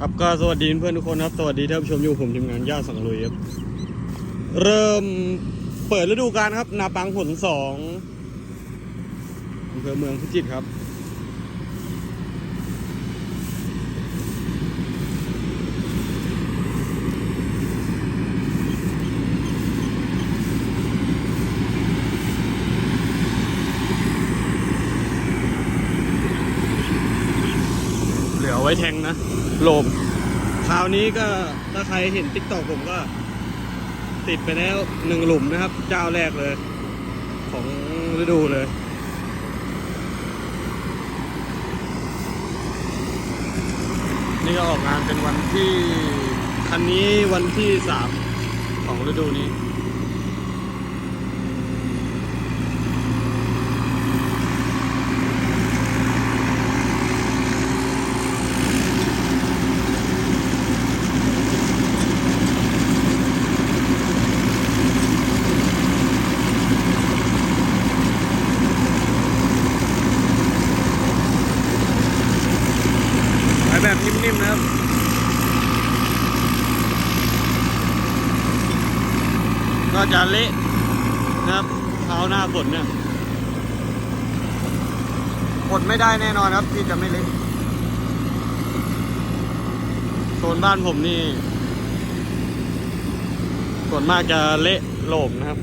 ครับก็สวัสดีเพื่อนทุกคนครับ สวัสดีท่านผู้ชมอยู่ผมทีมงานย่าสังลุยครับ เริ่มเปิดฤดูกาลครับ นาปังผลสองอำเภอเมืองพิจิตรครับเหลือไว้แทงนะ โลมคราวนี้ก็ถ้าใครเห็นติ๊กตอกผมก็ ติดไปแล้วหนึ่งหลุมนะครับ เจ้าแรกเลย ของฤดูเลย นี่ก็ออกงานเป็นวันที่ คันนี้วันที่สามของฤดูนี้ ไปแบบนิ่มๆนะครับ ก็จะเละ นะครับเท้าหน้าฝนเนี่ยอดไม่ได้แน่นอนครับ ที่จะไม่เละโซนบ้านผมนี่ส่วนมากจะเละโหลมนะครับ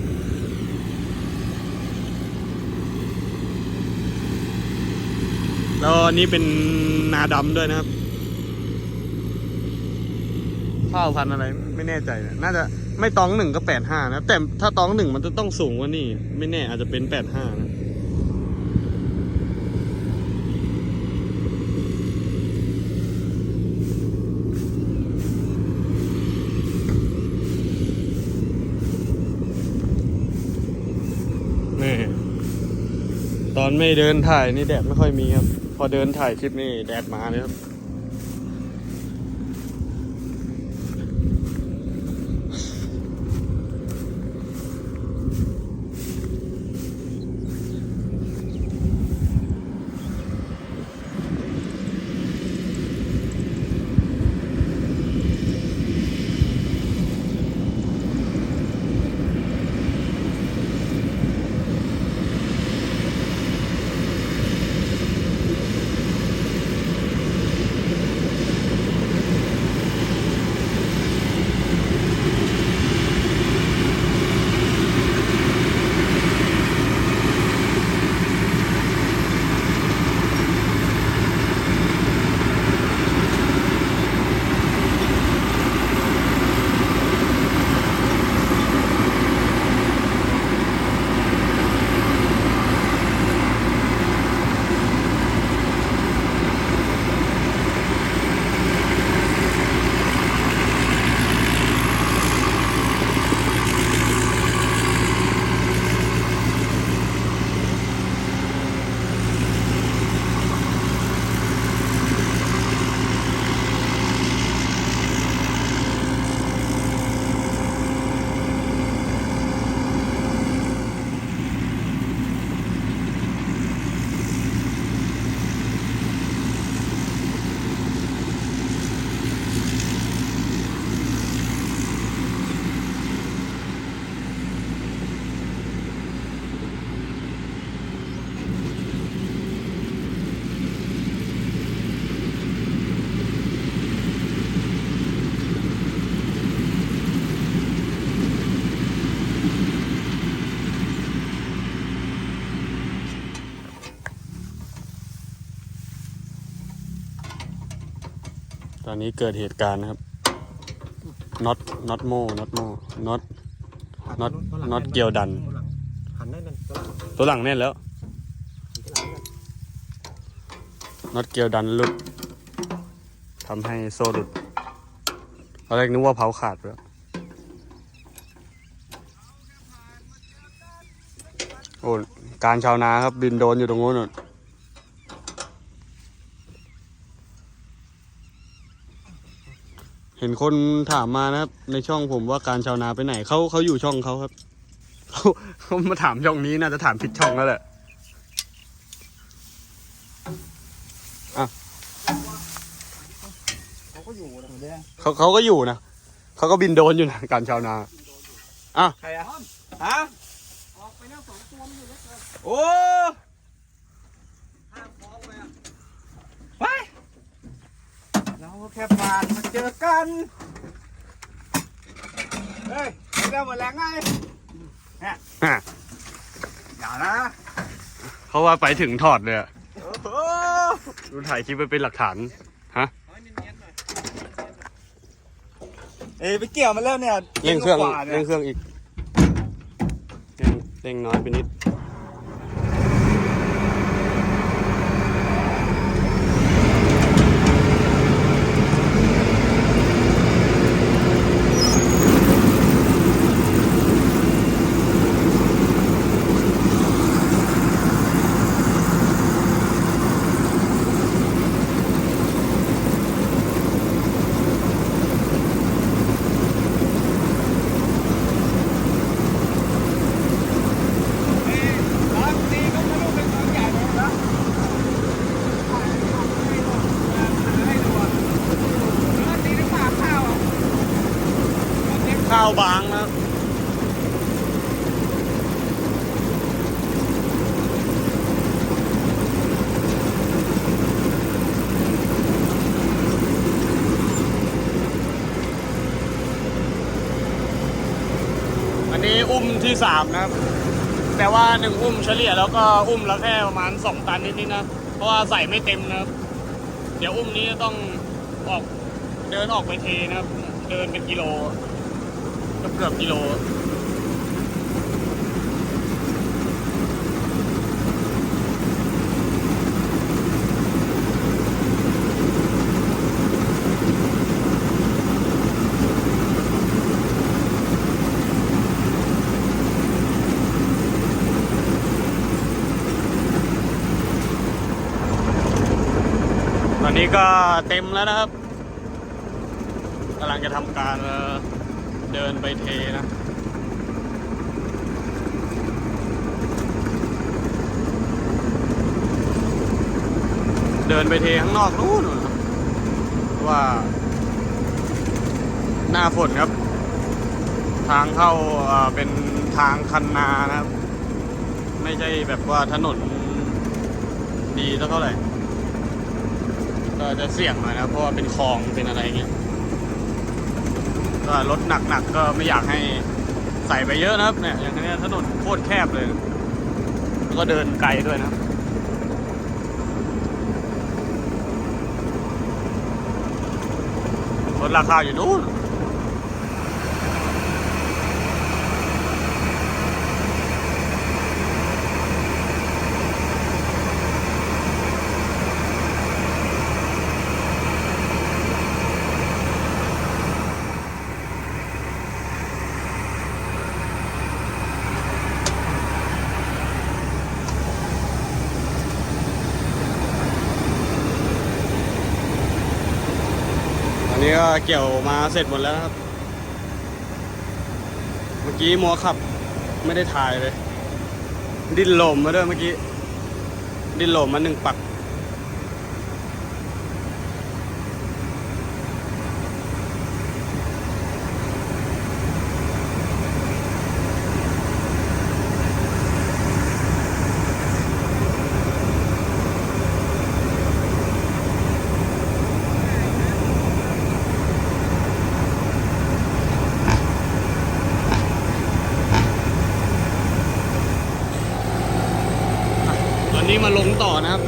แล้วอันนี้เป็นนาดำด้วยนะครับ ข้าวพันธุ์อะไรไม่แน่ใจนะน่าจะ ไม่ตองหนึ่งก็แปดห้านะ แต่ถ้าตองหนึ่งมันจะต้องสูงกว่านี่ ไม่แน่อาจจะเป็นแปดห้านะนี่ตอนไม่เดินถ่ายนี่แดดไม่ค่อยมีครับ พอเดินถ่ายคลิปนี่แดดมาเลยครับ อนนี้เกิดเหตุการณ์นะครับน็อตน็อตโม่น็อตโม่น็อต น็อตน็อตเกี่ยวดัน หันได้นั่นตัวหลังแน่นแล้วน็อตเกี่ยวดันหลุดทำให้โซ่หลุดตอนแรกนึกว่าเผาขาดไปแล้วโอ้การชาวนาครับบินโดนอยู่ตรงโน้นน่ะ เห็นคนถามมานะครับ ในช่องผมว่าการชาวนาไปไหนเขาเขาอยู่ช่องเขาครับเขาเขามาถามช่องนี้น่าจะถามผิดช่องแล้วแหละเขาก็อยู่นะเดี๋ยวเขาเขาก็อยู่นะเขาก็บินโดนอยู่นะการชาวนาอะใครอะฮะออกไปแล้วสองตัวมันอยู่แล้วโอ้ฟ้องไปอะไป เราแค่ผ่านมาเจอกัน เฮ้ยไปเร็วหมดแรงไงฮะอย่านะเขาว่าไปถึงถอดเลยอะโอ้โหดูถ่ายคลิปไปเป็นหลักฐาน เอ้ยไปเกี่ยวมาแล้วเนี่ยเร่งเครื่องกว่านี่ย เร่งเครื่องอีกเร่งเร่งน้อยไปนิด ร้านตีก็ไม่รู้เป็นของใหญ่เลยนะให้ดูอะร้านตีน้ำปลาข้าวอะ ข้าวบางนะครับอันนี้อุ้ม ที่สามนะครับ แต่ว่าหนึ่งอุ้มเฉลี่ยแล้วก็อุ้มแล้วแค่ประมาณสองตันนิดๆนะ เพราะว่าใส่ไม่เต็มนะครับ เดี๋ยวอุ้มนี้ต้องออกเดินออกไปเทนะครับ เดินเป็นกิโลเกือบเกือบกิโล นี้ก็เต็มแล้วนะครับกำลังจะทำการเดินไปเทนะเดินไปเทข้างนอกนู่นครับว่า หน้าฝนครับ ทางเข้าเป็นทางคันนานะครับ ไม่ใช่แบบว่าถนนดีเท่าไหร่ ก็จะเสี่ยงหน่อยนะเพราะว่าเป็นคลองเป็นอะไรเงี้ยก็รถหนักๆก็ไม่อยากให้ใส่ไปเยอะนะครับเนี่ยอย่างนี้ถนนโคตรแคบเลย แล้วก็เดินไกลด้วยนะรถราคาอยู่นู้น เกี่ยวมาเสร็จหมดแล้วครับ เมื่อกี้มัวขับไม่ได้ถ่ายเลย ดิ้นลมมาด้วยเมื่อกี้ ดิ้นลมมาหนึ่งปัก ตอนนี้มาลงต่อนะครับ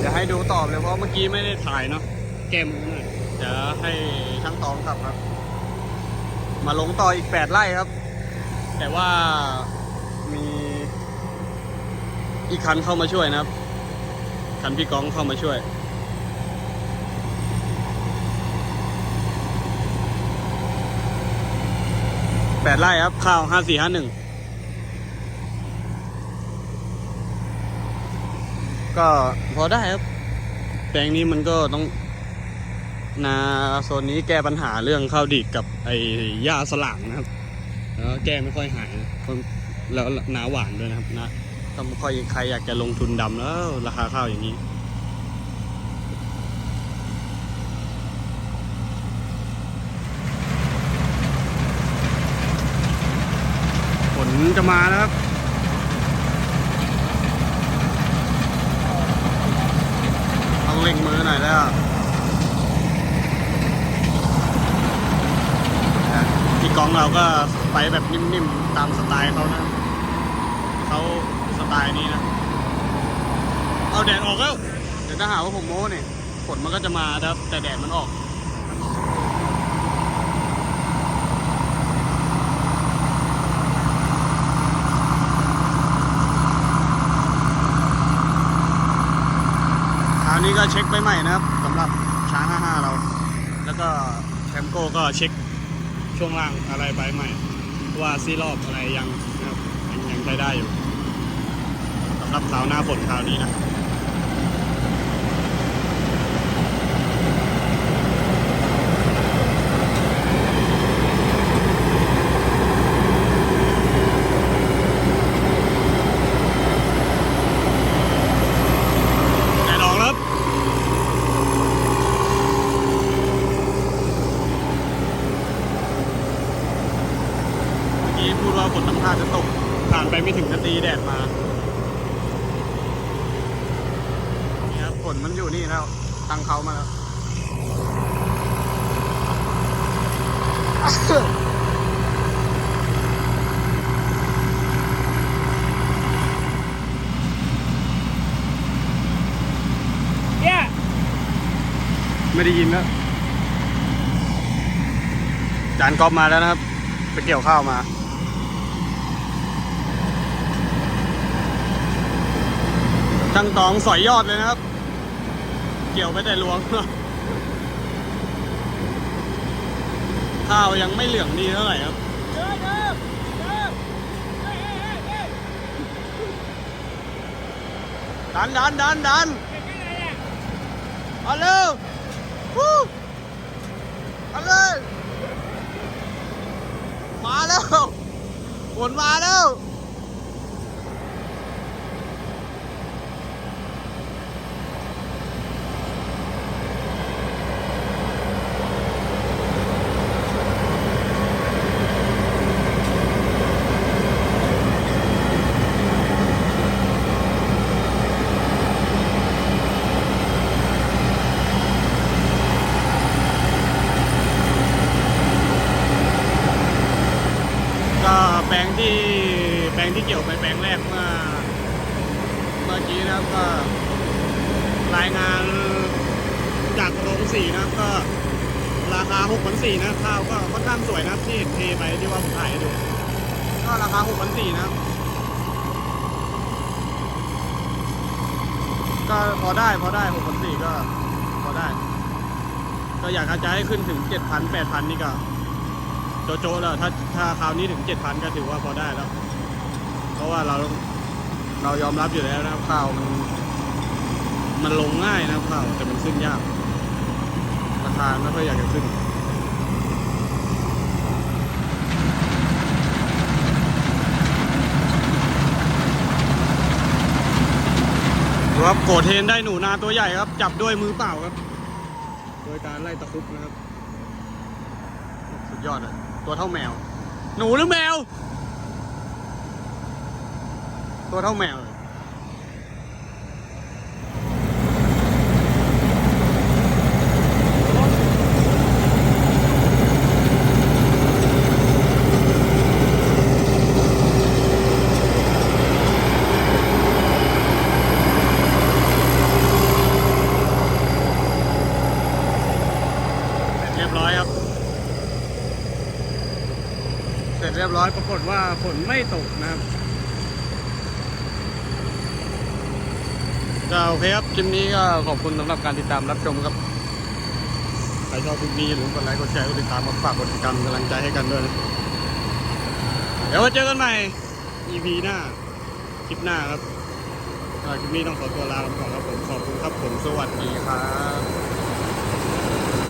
เดี๋ยวให้ดูต่อเลยเพราะเมื่อกี้ไม่ได้ถ่ายเนาะแกมหน่อยเดี๋ยวให้ช่างตองขับครับ มาลงต่ออีกแปดไร่ครับ แต่ว่ามีอีกคันเข้ามาช่วยนะครับ คันพี่ก้องเข้ามาช่วย แปดไร่ครับ ข้าวห้าสี่ห้าหนึ่ง ก็พอได้ครับ แปลงนี้มันก็ต้องนาโซนนี้แก้ปัญหาเรื่องข้าวดิบกับไอ้หญ้าสลังนะครับ แล้วแก้ไม่ค่อยหายแล้วนาหวานด้วยนะครับนะก็ไมค่อยใครอยากจะลงทุนดำแล้ว ราคาข้าวอย่างนี้ฝนจะมาแล้ว แล้วพี่กองเราก็ไปแบบนิ่มๆ ตามสไตล์เขานะเขาสไตล์นี้นะ เอาแดดออกแล้ว เดี๋ยวถ้าหาว่าผมโม้เนี่ยฝนมันก็จะมาครับแต่แดดมันออก คราว นี้ก็เช็คไปใหม่นะครับสำหรับช้าง 55 เรา แล้วก็แคมโก้ก็เช็คช่วงล่างอะไรไปใหม่ ว่าซีรอบอะไรยังนะครับยังยังใช้ได้อยู่สำหรับคราวหน้าฝนคราวนี้นะ แดดออกแล้วครับเมื่อกี้พูดว่าฝนน้ำท่าจะตก ผ่านไปไม่ถึงนาที แดดมานี่ครับฝนมันอยู่นี่แล้วตั้งเขามาแล้วเนี่ยไม่ได้ยินแล้วจานกอบมาแล้วนะครับ ไปเกี่ยวข้าวมา ช่างตองสอยยอดเลยนะครับ เกี่ยวไปแต่หลวง ข้าวยังไม่เหลืองดีเท่าไหร่ครับดันดันดันดันเก่งแค่ไหนเนี่ยเอาเร็ววู้เอาเลยมาแล้วฝนมาแล้ว ก็แปลงที่แปลงที่เกี่ยวไปแปลงแรกเมื่อ เมื่อกี้นะครับก็รายงานจากโรงสีนะครับก็ราคา6 4 0 0นะข้าวก็ค่อนข้างสวยนะครับที่เห็นเทไปที่ว่าผมถ่ายดู ก็ราคา6 4 0 0นะครับ ก็พอได้พอได้6 4 0 0ก็พอได้ ก็อยากจะให้ขึ้นถึง 7,000 8,000 นี่ก็โจโจแล้วถ้าถ้าคราวนี้ถึงเจ็ดพันก็ถือว่าพอได้แล้ว เพราะว่าเรา เรายอมรับอยู่แล้วนะครับข้าวมันมันลงง่ายนะข้าวแต่มันขึ้นยากราคาไม่ค่อยอยากจะขึ้นครับโกรธเทนได้หนูนาตัวใหญ่ครับ จับด้วยมือเปล่าครับ โดยการไล่ตะคุบนะครับ สุดยอดเลยตัวเท่าแมว หนูหรือแมว ตัวเท่าแมวเลยเสร็จเรียบร้อยครับเสร็จเรียบร้อยปรากฏว่าฝนไม่ตกนะครับ ก็โอเคครับคลิปนี้ก็ขอบคุณสำหรับการติดตามรับชมครับใครชอบคลิปนี้อย่าลืมกดไลค์กดแชร์กดติดตามมาฝากกดติดตามกำลังใจให้กันด้วยนะเดี๋ยวมาเจอกันใหม่ EP หน้าคลิปหน้าครับคลิปนี้ต้องขอตัวลาไปก่อนครับผมขอบคุณครับผมสวัสดีครับ